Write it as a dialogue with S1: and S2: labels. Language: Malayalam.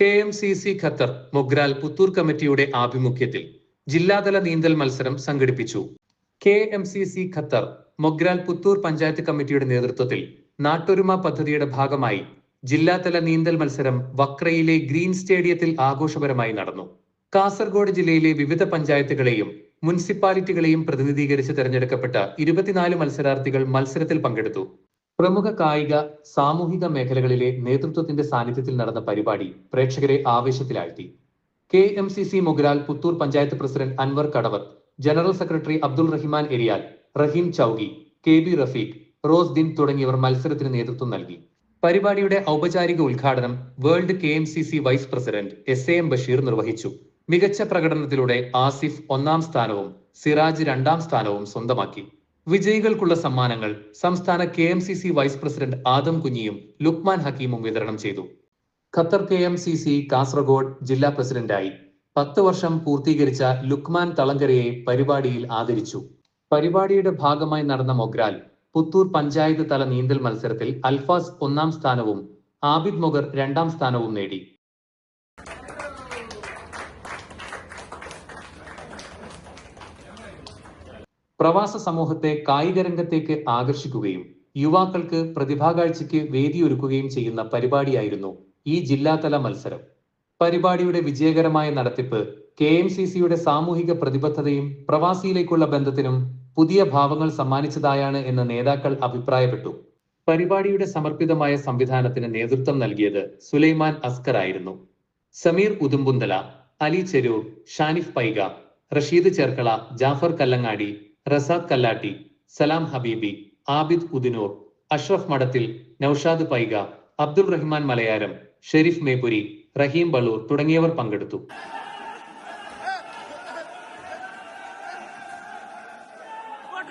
S1: K M C C Qatar Mogral Puthur കമ്മിറ്റിയുടെ ആഭിമുഖ്യത്തിൽ ജില്ലാതല നീന്തൽ മത്സരം സംഘടിപ്പിച്ചു. K M C C Qatar Mogral Puthur panchayat കമ്മിറ്റിയുടെ നേതൃത്വത്തിൽ നാട്ടൊരുമ പദ്ധതിയുടെ ഭാഗമായി ജില്ലാതല നീന്തൽ മത്സരം വക്രയിലെ ഗ്രീൻ സ്റ്റേഡിയത്തിൽ ആഘോഷപരമായി നടന്നു. കാസർഗോഡ് ജില്ലയിലെ വിവിധ പഞ്ചായത്തുകളെയും മുനിസിപ്പാലിറ്റികളെയും പ്രതിനിധീകരിച്ച് തെരഞ്ഞെടുക്കപ്പെട്ട ഇരുപത്തിനാല് മത്സരാർത്ഥികൾ മത്സരത്തിൽ പങ്കെടുത്തു. പ്രമുഖ കായിക സാമൂഹിക മേഖലകളിലെ നേതൃത്വത്തിന്റെ സാന്നിധ്യത്തിൽ നടന്ന പരിപാടി പ്രേക്ഷകരെ ആവേശത്തിലാഴ്ത്തി. K M C C Mogral Puthur panchayat president Anwar Kadavar general secretary Abdul Rahiman Eriyal Rahim Chougi K B Rafeeq Rosedin തുടങ്ങിയവർ മത്സരത്തിന് നേതൃത്വം നൽകി. പരിപാടിയുടെ ഔപചാരിക ഉദ്ഘാടനം world K M C C vice president S A M Basheer നിർവഹിച്ചു. മികച്ച പ്രകടനത്തിലൂടെ ആസിഫ് ഒന്നാം സ്ഥാനവും സിറാജ് രണ്ടാം സ്ഥാനവും സ്വന്തമാക്കി. വിജയികൾക്കുള്ള സമ്മാനങ്ങൾ സംസ്ഥാന K M C C vice president Adam കുഞ്ഞിയും Luqman ഹക്കീമും വിതരണം ചെയ്തു. Qatar K M C C Kasaragod ജില്ലാ പ്രസിഡന്റായി പത്ത് വർഷം പൂർത്തീകരിച്ച ലുക്മാൻ തളങ്കരയെ പരിപാടിയിൽ ആദരിച്ചു. പരിപാടിയുടെ ഭാഗമായി നടന്ന മൊഗ്രാൽ പുത്തൂർ പഞ്ചായത്ത് തല നീന്തൽ മത്സരത്തിൽ അൽഫാസ് ഒന്നാം സ്ഥാനവും ആബിദ് മൊഗർ രണ്ടാം സ്ഥാനവും നേടി. പ്രവാസ സമൂഹത്തെ കായിക രംഗത്തേക്ക് ആകർഷിക്കുകയും യുവാക്കൾക്ക് പ്രതിഭാകാഴ്ചയ്ക്ക് വേദിയൊരുക്കുകയും ചെയ്യുന്ന പരിപാടിയായിരുന്നു ഈ ജില്ലാതല മത്സരം. പരിപാടിയുടെ വിജയകരമായ നടത്തിപ്പ് കെ എം സി സിയുടെ സാമൂഹിക പ്രതിബദ്ധതയും പ്രവാസിയിലേക്കുള്ള ബന്ധത്തിനും പുതിയ ഭാവങ്ങൾ സമ്മാനിച്ചതായാണ് എന്ന് നേതാക്കൾ അഭിപ്രായപ്പെട്ടു. പരിപാടിയുടെ സമർപ്പിതമായ സംവിധാനത്തിന് നേതൃത്വം നൽകിയത് സുലൈമാൻ അസ്കർ ആയിരുന്നു. സമീർ ഉദുമ്പുന്തല അലി ചെരൂർ ഷാനിഫ് പൈഗ റഷീദ് ചേർക്കള ജാഫർ കല്ലങ്ങാടി റസാദ് കല്ലാട്ടി സലാം ഹബീബി ആബിദ് ഉദിനൂർ അഷ്റഫ് മഠത്തിൽ നൌഷാദ് പൈഗ അബ്ദുൾ റഹ്മാൻ മലയാരം ഷെരീഫ് മേപുരി റഹീം ബളൂർ തുടങ്ങിയവർ പങ്കെടുത്തു
S2: What!